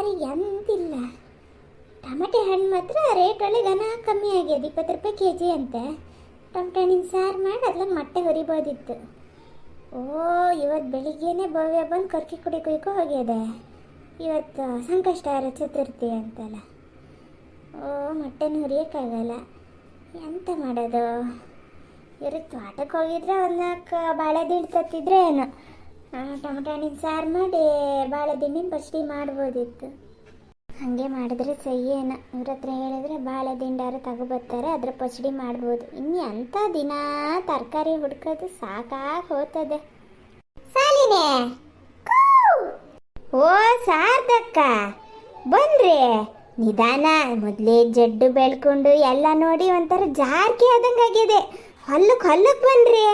ಸಾರಿಗೆ ಎಂತಿಲ್ಲ ಟಮಟೆ ಹಣ್ಣು ಮಾತ್ರ ರೇಟ್ ಒಳ್ಳೆ ಘನ ಕಮ್ಮಿ ಆಗ್ಯದ, ಇಪ್ಪತ್ತು ರೂಪಾಯಿ ಕೆ ಜಿ ಅಂತೆ. ಟೊಮಟೆ ಹಣ್ಣಿನ ಸಾರು ಮಾಡಿ ಅದ್ರಲ್ಲಿ ಮೊಟ್ಟೆ ಹೊರಿಬೋದಿತ್ತು. ಓ ಇವತ್ತು ಬೆಳಿಗ್ಗೆನೆ ಭವ್ಯ ಬಂದು ಕರ್ಕಿ ಕುಡಿ ಕುಯ್ಕೊ ಹೋಗ್ಯದೆ. ಇವತ್ತು ಸಂಕಷ್ಟಾರ ಚತುರ್ಥಿ ಅಂತಲ್ಲ. ಓ, ಮೊಟ್ಟೆನೂ ಹುರಿಯೋಕ್ಕಾಗಲ್ಲ. ಎಂತ ಮಾಡೋದು? ಇವರು ತೋಟಕ್ಕೆ ಹೋಗಿದ್ರೆ ಒಂದು ನಾಲ್ಕು ಬಾಳೆ ದಿಂಡು ತತ್ತಿದ್ರೆ ಏನು ಟೊಮಟೊ ಹಣ್ಣಿನ ಸಾರು ಮಾಡಿ ದಿಂಡಿನ ಪಚಡಿ ಮಾಡ್ಬೋದಿತ್ತು. ಹಾಗೆ ಮಾಡಿದ್ರೆ ಏನು ಇವ್ರ ಹತ್ರ ಹೇಳಿದ್ರೆ ಬಾಳೆ ದಿಂಡಾರು ತಗೊಬರ್ತಾರೆ, ಅದ್ರ ಪಚಡಿ ಮಾಡ್ಬೋದು. ಇನ್ನು ಎಂಥ ದಿನ ತರಕಾರಿ ಹುಡ್ಕೋದು ಸಾಕಾಗಿ ಹೋಗ್ತದೆ ಸಾಲಿನೇ ಓ ಸಾರ್ದಕ್ಕ ಬನ್ರಿ. ನಿಧಾನ, ಮೊದಲೇ ಜಡ್ಡು ಬೆಳ್ಕೊಂಡು ಎಲ್ಲ ನೋಡಿ ಒಂಥರ ಜಾರ್ಕೆ ಆದಂಗಾಗಿದೆ. ಹಲ್ಲಕ್ಕೆ ಹೊಲ್ಲಕ್ಕೆ ಬನ್ರಿ.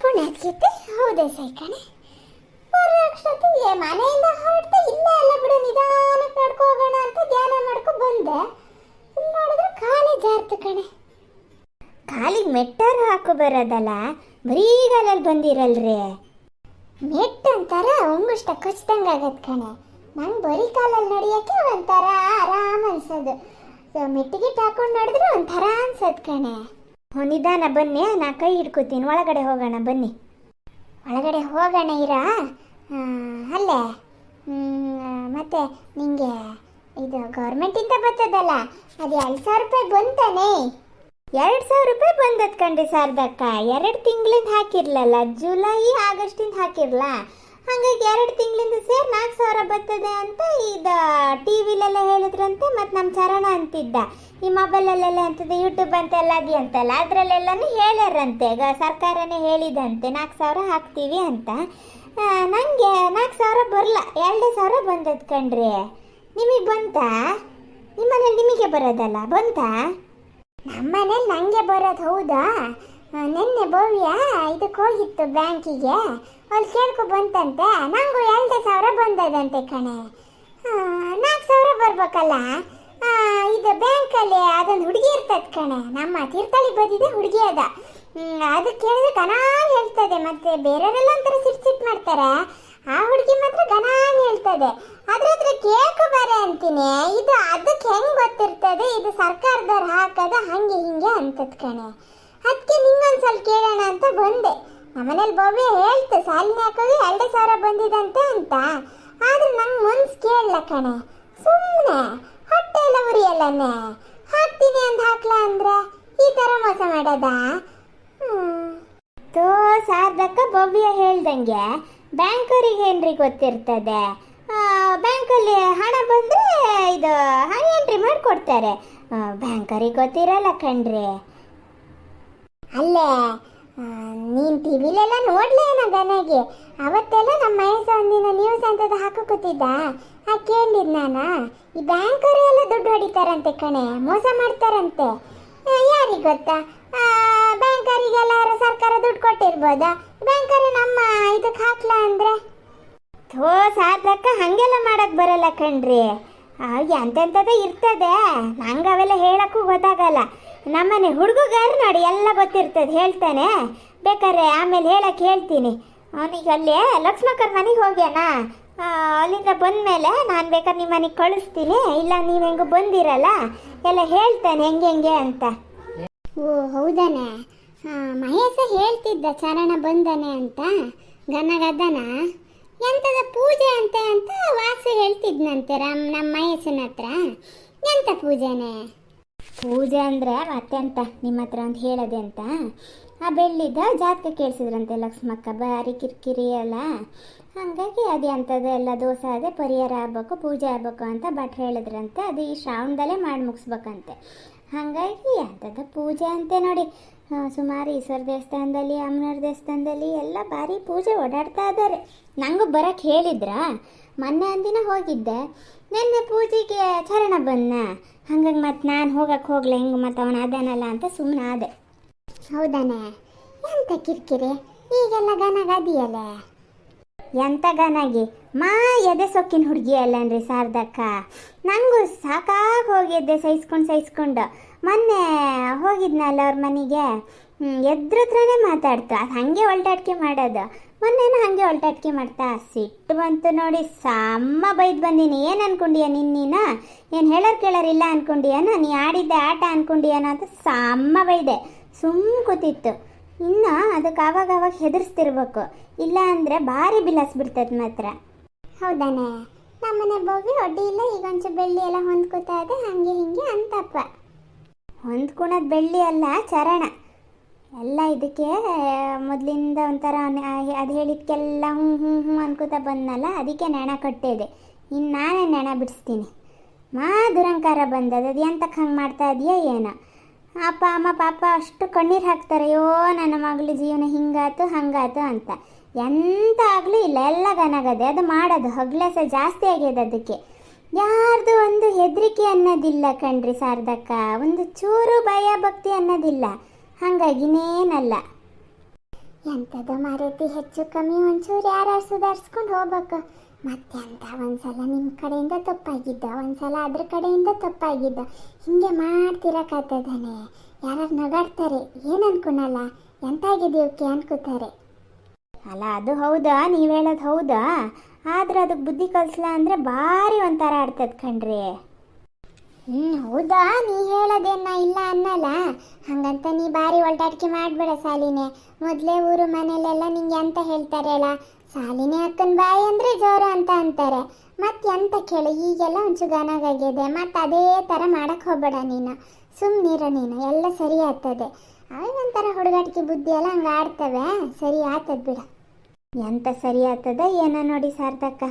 ಪುಣ್ಯ ಹೌದೇ ಸೈಕಣೆ ವರಕ್ಷತೆಗೆ ಮನೆಯಿಂದ ಹೊರಡ್ತಾ ಇಲ್ಲ ಬಿಡು, ನಿಧಾನಕ್ಕೆ ನಡ್ಕೊ ಹೋಗೋಣ ಅಂತ ಧ್ಯಾನ ಮಾಡ್ಕೊ ಬಂದೆ. ನೋಡಿದ್ರೆ ಖಾಲಿ ಜಾರ್ತು ಕಣೆ. ಕಾಲಿಗೆ ಮೆಟ್ಟರ್ ಹಾಕೋ ಬರೋದಲ್ಲ ಬರೀಗಾಲಲ್ಲಿ ಬಂದಿರಲ್ರಿ. ಮೆಟ್ ಒಂಥರ ಒಂಗುಷ್ಟ ಕಚ್ದಂಗೆ ಆಗತ್ತೆ ಕಣೆ. ನಂಗೆ ಬರೀ ಕಾಲಲ್ಲಿ ನಡೆಯೋಕ್ಕೆ ಒಂಥರ ಆರಾಮ್ ಅನ್ಸೋದು. ಮೆಟ್ಟಿಗೆ ಹಾಕೊಂಡು ನಡೆದ್ರೆ ಒಂಥರ ಅನ್ಸದ್ ಕಣೆ. ನಿಧಾನ ಬನ್ನಿ, ನಾ ಕೈ ಹಿಡ್ಕೊತೀನಿ. ಒಳಗಡೆ ಹೋಗೋಣ, ಬನ್ನಿ. ಒಳಗಡೆ ಹೋಗೋಣ ಇರ? ಅಲ್ಲೇ? ಮತ್ತೆ ನಿಂಗೆ ಇದು ಗೌರ್ಮೆಂಟಿಂದ ಬರ್ತದಲ್ಲ, ಅದು ಎರಡು ಸಾವಿರ ರೂಪಾಯಿ ಬಂತಾನೆ. ಎರಡು ಸಾವಿರ ರೂಪಾಯಿ ಬಂದದ್ ಕಣ್ರಿ ಸಾರ್ದಕ್ಕ. ಎರಡು ತಿಂಗಳಿಂದ ಹಾಕಿರ್ಲಲ್ಲ, ಜುಲೈ, ಆಗಸ್ಟಿಂದ ಹಾಕಿರ್ಲ? ಹಾಗಾಗಿ ಎರಡು ತಿಂಗಳಿಂದ ಸೇರಿ ನಾಲ್ಕು ಸಾವಿರ ಬರ್ತದೆ ಅಂತ ಇದು ಟಿ ವಿಲೆಲ್ಲ ಹೇಳಿದ್ರಂತೆ ಮತ್ತು ನಮ್ಮ ಚರಣ ಅಂತಿದ್ದ. ಈ ಮೊಬೈಲಲ್ಲೆಲ್ಲ ಅಂತದೆ ಯೂಟ್ಯೂಬ್ ಅಂತೆಲ್ಲ ಅದಿ ಅಂತಲ್ಲ, ಅದರಲ್ಲೆಲ್ಲನೂ ಹೇಳ್ಯಾರಂತೆ. ಸರ್ಕಾರನೇ ಹೇಳಿದಂತೆ, ನಾಲ್ಕು ಸಾವಿರ ಹಾಕ್ತೀವಿ ಅಂತ. ನನಗೆ ನಾಲ್ಕು ಸಾವಿರ ಬರಲ್ಲ ಎರಡು ಸಾವಿರ ಬಂದದ್ದು ಕಣ್ರಿ. ನಿಮಗೆ ಬಂತಾ? ನಿಮ್ಮನೇಲಿ ನಿಮಗೆ ಬರೋದಲ್ಲ, ಬಂತಾ? ನಮ್ಮನೇಲಿ ನನಗೆ ಬರೋದು ಹೌದಾ? ನೆನ್ನೆ ಭವ್ಯ ಇದಕ್ಕೆ ಹೋಗಿತ್ತು ಬ್ಯಾಂಕಿಗೆ. ಅಲ್ಲಿ ಕೇಳ್ಕೊ ಬಂತಂತೆ. ನನಗೂ ಎರಡು ಸಾವಿರ ಬಂದದಂತೆ ಕಣೆ. ನಾಲ್ಕು ಸಾವಿರ ಬರ್ಬೇಕಲ್ಲ? ಇದು ಬ್ಯಾಂಕಲ್ಲಿ ಅದೊಂದು ಹುಡುಗಿ ಕಣೆ ನಮ್ಮ ತೀರ್ಥಹಳ್ಳಿ ಬಂದಿದೆ, ಹುಡುಗಿ ಅದ. ಅದು ಕೇಳಿದ್ರೆ ಗನ ಹೇಳ್ತದೆ. ಮತ್ತೆ ಬೇರೆಯವರೆಲ್ಲ ಒಂಥರ ಸಿಟ್ ಸಿಟ್ ಮಾಡ್ತಾರೆ. ಆ ಹುಡುಗಿ ಮಾತ್ರ ಗನ ಹೇಳ್ತದೆ. ಅದ್ರ ಕೇಳ್ಕೊ ಬಾರೆ ಅಂತೀನಿ. ಇದು ಅದಕ್ಕೆ ಹೆಂಗ್ ಗೊತ್ತಿರ್ತದೆ? ಇದು ಸರ್ಕಾರದವ್ರು ಹಾಕದ ಹಂಗೆ ಹಿಂಗೆ ಅಂತದ್ ಕಣೆ. ಅದಕ್ಕೆ ನಿಂಗೊಂದ್ಸಲ ಕೇಳೋಣ ಅಂತ ಬಂದೆ. ನಮ್ಮನೇಲಿ ಬೊಬ್ಬೆ ಹೇಳ್ತು, ಸಾಲಿನ ಹಾಕೋದು ಎರಡು ಸಾವಿರ ಬಂದಿದಂತೆ ಅಂತ. ಆದ್ರೆ ನಂಗೆ ಮನ್ಸು ಕೇಳಲ್ಲ ಕಣೆ ಸುಮ್ಮನೆ ಹೊಟ್ಟೆ ಎಲ್ಲ ಉರಿಯಲ್ಲನೇ. ಅಂತ ಹಾಕ್ಲ ಅಂದ್ರೆ? ಈ ಥರ ಮೋಸ ಮಾಡೋದಾ? ತೋ ಸಾರ್ದಕ್ಕ ಭವ್ಯ ಹೇಳ್ದಂಗೆ ಬ್ಯಾಂಕರಿಗೆ ಏನ್ರಿ ಗೊತ್ತಿರ್ತದೆ? ಬ್ಯಾಂಕಲ್ಲಿ ಹಣ ಬಂದರೆ ಇದು ಎಂಟ್ರಿ ಮಾಡಿಕೊಡ್ತಾರೆ. ಬ್ಯಾಂಕರಿಗೆ ಗೊತ್ತಿರಲ್ಲ ಕಣ್ರಿ. ಅಲ್ಲೇ ನೀನ್ ಟಿವಿಲೆಲ್ಲ ನೋಡ್ಲೇನ ಗನಗೆ. ಅವತ್ತೆಲ್ಲ ನಮ್ಮ ಮಹೇಶ ಒಂದಿನ ನ್ಯೂಸ್ ಅಂತದ್ದು ಹಾಕೋಕೊತಿದ್ದ ಆ ಕೇಳಿದ್ ನಾನು? ಈ ಬ್ಯಾಂಕರು ಎಲ್ಲ ದುಡ್ಡು ಹೊಡಿತಾರಂತೆ ಕಣೆ, ಮೋಸ ಮಾಡ್ತಾರಂತೆ. ಯಾರಿಗೆ ಗೊತ್ತಾ? ಬ್ಯಾಂಕರಿಗೆಲ್ಲ ಸರ್ಕಾರ ದುಡ್ಡು ಕೊಟ್ಟಿರ್ಬೋದಾ? ಬ್ಯಾಂಕರು ನಮ್ಮ ಇದಕ್ಕೆ ಹಾಕ್ಲಾ ಅಂದ್ರೆ? ಥೋ ಸಾಧಕ ಹಂಗೆಲ್ಲ ಮಾಡಕ್ ಬರಲ್ಲ ಕಣ್ರಿ. ಎಂತೆಂಥದ್ದೇ ಇರ್ತದೆ. ನಂಗೆ ಅವೆಲ್ಲ ಹೇಳಕ್ಕೂ ಗೊತ್ತಾಗಲ್ಲ. ನಮ್ಮನೆ ಹುಡುಗಗಾರು ನೋಡಿ, ಎಲ್ಲ ಗೊತ್ತಿರ್ತದೆ, ಹೇಳ್ತಾನೆ. ಬೇಕಾದ್ರೆ ಆಮೇಲೆ ಹೇಳಕ್ಕೆ ಹೇಳ್ತೀನಿ. ಅವನಿಗೆ ಅಲ್ಲಿ ಲಕ್ಷ್ಮಕ್ಕರ್ ಮನೆಗೆ ಹೋಗ್ಯಾನ? ಅಲ್ಲಿಂದ ಅಲ್ಲಿಂದ ಬಂದಮೇಲೆ ನಾನು ಬೇಕಾದ್ರೆ ನಿಮ್ಮ ಮನೆಗೆ ಕಳಿಸ್ತೀನಿ. ಇಲ್ಲ, ನೀವು ಹೆಂಗು ಬಂದಿರಲ್ಲ? ಎಲ್ಲ ಹೇಳ್ತಾನೆ, ಹೆಂಗೆ ಹೆಂಗೆ ಅಂತ. ಓ, ಹೌದಾನೆ? ಮಹೇಶ ಹೇಳ್ತಿದ್ದ, ಚರಣ ಬಂದನೆ ಅಂತ? ಗನಗದನ ಎಂಥದ ಪೂಜೆ ಅಂತ ಅಂತ ವಾಸು ಹೇಳ್ತಿದ್ನಂತೆ, ರಾಮ್ ನಮ್ಮ ಮಹೇಶನ ಹತ್ರ. ಎಂಥ ಪೂಜೆನೆ? ಪೂಜೆ ಅಂದ್ರೆ ಮತ್ತೆ ಅಂತ, ನಿಮ್ಮ ಹತ್ರ ಅಂತ ಹೇಳದೆ ಅಂತ. ಆ ಬೆಳ್ಳಿದ ಜಾತಕ ಕೇಳಿಸಿದ್ರಂತೆ ಲಕ್ಷ್ಮಕ್ಕ, ಬಾರಿ ಕಿರಿಕಿರಿ ಅಲ್ಲ. ಹಾಗಾಗಿ ಅದೇ ಅಂಥದ್ದು ಎಲ್ಲ ದೋಸೆ ಅದೇ, ಪರಿಹಾರ ಆಗ್ಬೇಕು, ಪೂಜೆ ಆಗ್ಬೇಕು ಅಂತ ಭಟ್ ಹೇಳಿದ್ರಂತೆ. ಅದು ಈ ಶ್ರಾವಣದಲ್ಲೇ ಮಾಡಿ ಮುಗಿಸ್ಬೇಕಂತೆ. ಹಾಗಾಗಿ ಅಂಥದ್ದು ಪೂಜೆ ಅಂತೆ ನೋಡಿ. ಸುಮಾರು ಈಶ್ವರ ದೇವಸ್ಥಾನದಲ್ಲಿ ಅಮ್ಮನವ್ರ ದೇವಸ್ಥಾನದಲ್ಲಿ ಎಲ್ಲ ಭಾರಿ ಪೂಜೆ ಓಡಾಡ್ತಾ ಇದ್ದಾರೆ. ನನಗೂ ಬರೋಕ್ಕೆ ಹೇಳಿದ್ರ? ಮೊನ್ನೆ ಒಂದಿನ ಹೋಗಿದ್ದೆ. ನಿನ್ನೆ ಪೂಜೆಗೆ ಚರಣ ಬಂದ ಹಂಗಾಗಿ ಮತ್ತೆ ನಾನು ಹೋಗಕ್ಕೆ ಹೋಗ್ಲೆ ಹೆಂಗೆ ಮತ್ತು ಅವನು ಅದಾನಲ್ಲ ಅಂತ ಸುಮ್ಮನೆ ಆದೆ. ಹೌದಾನೆ? ಎಂತ ಕಿರಿಕಿರಿ? ಈಗೆಲ್ಲ ಗನಗದಿಯಲ್ಲ ಎಂತ ಗನಾಗಿ ಮಾ ಎದೆ ಸೊಕ್ಕಿನ ಹುಡುಗಿ ಅಲ್ಲನ್ರಿ ಶಾರದಕ್ಕ ನನಗೂ ಸಾಕಾಗಿ ಹೋಗಿದ್ದೆ ಸಹಿಸ್ಕೊಂಡು ಸಹಿಸ್ಕೊಂಡು. ಮೊನ್ನೆ ಹೋಗಿದ್ನಲ್ಲ ಅವ್ರ ಮನೆಗೆ? ಎದ್ರ ಹತ್ರನೇ ಮಾತಾಡ್ತು. ಅದು ಹಾಗೆ ಒಲ್ಟಾಟಿಕೆ ಮಾಡೋದು. ಮೊನ್ನೆನೂ ಹಾಗೆ ಒಲ್ಟಾಟಿಕೆ ಮಾಡ್ತಾ ಸಿಟ್ಟು ಬಂತು ನೋಡಿ. ಸಮ್ಮ ಬೈದ್ ಬಂದೀನಿ. ಏನು ಅನ್ಕೊಂಡಿಯ ನಿನ್ನ ಏನು ಹೇಳೋರು ಕೇಳೋರಿಲ್ಲ ಅನ್ಕೊಂಡಿಯನ? ನೀ ಆಡಿದ್ದೆ ಆಟ ಅನ್ಕೊಂಡಿಯನ ಅಂತ ಸಮ್ಮ ಬೈದೆ. ಸುಮ್ಮ ಕೂತಿತ್ತು. ಇನ್ನು ಅದಕ್ಕೆ ಅವಾಗ ಅವಾಗ ಹೆದರ್ಸ್ತಿರ್ಬೇಕು. ಇಲ್ಲ ಅಂದರೆ ಭಾರಿ ಬಿಲಾಸ್ಬಿಡ್ತದೆ ಮಾತ್ರ. ಹೌದಾನೆ? ನಮ್ಮನೆ ಬೋಗಿ ಒಡ್ಡಿ ಇಲ್ಲ ಈಗ ಒಂಚೂರು ಬೆಳ್ಳಿ ಎಲ್ಲ ಹೊಂದ್ಕೋತಾ ಇದೆ. ಹಾಗೆ ಹಿಂಗೆ ಅಂತಪ್ಪ. ಹೊಂದ್ಕೊಳೋದು ಬೆಳ್ಳಿ ಅಲ್ಲ, ಚರಣ. ಎಲ್ಲ ಇದಕ್ಕೆ ಮೊದಲಿಂದ ಒಂಥರ ಅದು ಹೇಳಿದ್ಕೆಲ್ಲ ಹ್ಞೂ ಹ್ಞೂ ಹ್ಞೂ ಅನ್ಕೋತಾ ಬಂದನಲ್ಲ, ಅದಕ್ಕೆ ನೆಣ ಕಟ್ಟಿದೆ. ಇನ್ನು ನಾನೇ ನೆಣ ಬಿಡಿಸ್ತೀನಿ. ಮಾ ದುರಂಕಾರ ಬಂದದ, ಅದು ಎಂತಕ್ಕೆ ಹಂಗೆ ಮಾಡ್ತಾ ಇದೆಯಾ ಏನೋ. ಅಪ್ಪ, ಅಮ್ಮ, ಪಾಪ ಅಷ್ಟು ಕಣ್ಣೀರು ಹಾಕ್ತಾರೆ, ಅಯ್ಯೋ, ನನ್ನ ಮಗಳ ಜೀವನ ಹಿಂಗಾತು ಹಂಗಾತು ಅಂತ. ಎಂತ ಆಗಲಿ ಇಲ್ಲ, ಎಲ್ಲ ಗನಗದೆ ಅದು ಮಾಡೋದು, ಹಗ್ಲೆಸ ಜಾಸ್ತಿ ಆಗ್ಯದ ಅದಕ್ಕೆ ಯಾರ್ದು ಒಂದು ಹೆದರಿಕೆ ಅನ್ನೋದಿಲ್ಲ ಕಣ್ರಿ ಸಾರ್ದಕ್ಕ ಒಂದು ಚೂರು ಭಯ ಭಕ್ತಿ ಅನ್ನೋದಿಲ್ಲ. ಹಂಗಾಗಿನೇನಲ್ಲ ಎಂಥದ್ದು ಮಾರುತಿ ಹೆಚ್ಚು ಕಮ್ಮಿ ಒಂಚೂರು ಯಾರು ಸುಧಾರಿಸ್ಕೊಂಡು ಹೋಗ್ಬೇಕು. ಮತ್ತೆ ಅಂತ ಒಂದ್ಸಲ ನಿಮ್ಮ ಕಡೆಯಿಂದ ತಪ್ಪಾಗಿದ್ದ, ಒಂದ್ಸಲ ಅದ್ರ ಕಡೆಯಿಂದ ತಪ್ಪಾಗಿದ್ದ. ಹಿಂಗೆ ಮಾಡ್ತಿರಕ್ಕಾಗ್ತದಾನೆ. ಯಾರು ನಗಾಡ್ತಾರೆ, ಏನು ಅನ್ಕೊಳಲ್ಲ. ಎಂತಾಗಿದೆ ಇವಕ್ಕೆ ಅನ್ಕೋತಾರೆ. ಅಲ್ಲ, ಅದು ಹೌದಾ? ನೀವು ಹೇಳೋದು ಹೌದಾ? ಆದ್ರೆ ಅದಕ್ಕೆ ಬುದ್ಧಿ ಕಲಿಸ್ಲ ಅಂದರೆ ಭಾರಿ ಒಂಥರ ಆಡ್ತದೆ ಕಣ್ರಿ. ಹ್ಞೂ ಹೌದಾ? ನೀ ಹೇಳೋದೇನ ಇಲ್ಲ ಅನ್ನಲ್ಲ. ಹಂಗಂತ ನೀ ಭಾರಿ ಒಳ್ಟಾಟಿಕೆ ಮಾಡಬೇಡ ಸಾಲಿನೇ. ಮೊದಲೇ ಊರು ಮನೇಲೆಲ್ಲ ನಿಂಗೆ ಅಂತ ಹೇಳ್ತಾರಲ್ಲ ಸಾಲಿನೇ ಅಕ್ಕನ ಬಾಯಿ ಅಂದರೆ ಜೋರು ಅಂತ ಅಂತಾರೆ. ಮತ್ತೆ ಎಂತ ಕೇಳು, ಈಗೆಲ್ಲ ಒಂಚೂರು ಮತ್ತು ಮತ್ತೆ ಅದೇ ಥರ ಮಾಡಕ್ಕೆ ಹೋಗ್ಬೇಡ ನೀನು. ಸುಮ್ಮನಿರ ನೀನು, ಎಲ್ಲ ಸರಿ ಆಗ್ತದೆ. ಅವಾಗ ಒಂಥರ ಹುಡುಗಾಟಿಕೆ ಬುದ್ಧಿ ಎಲ್ಲ ಹಂಗೆ ಆಡ್ತವೆ. ಸರಿ ಆಗ್ತದೆ ಬಿಡ. ಎಂತ ಸರಿ ಆಗ್ತದ ಏನ ನೋಡಿ ಸಾರ್ಥಕ.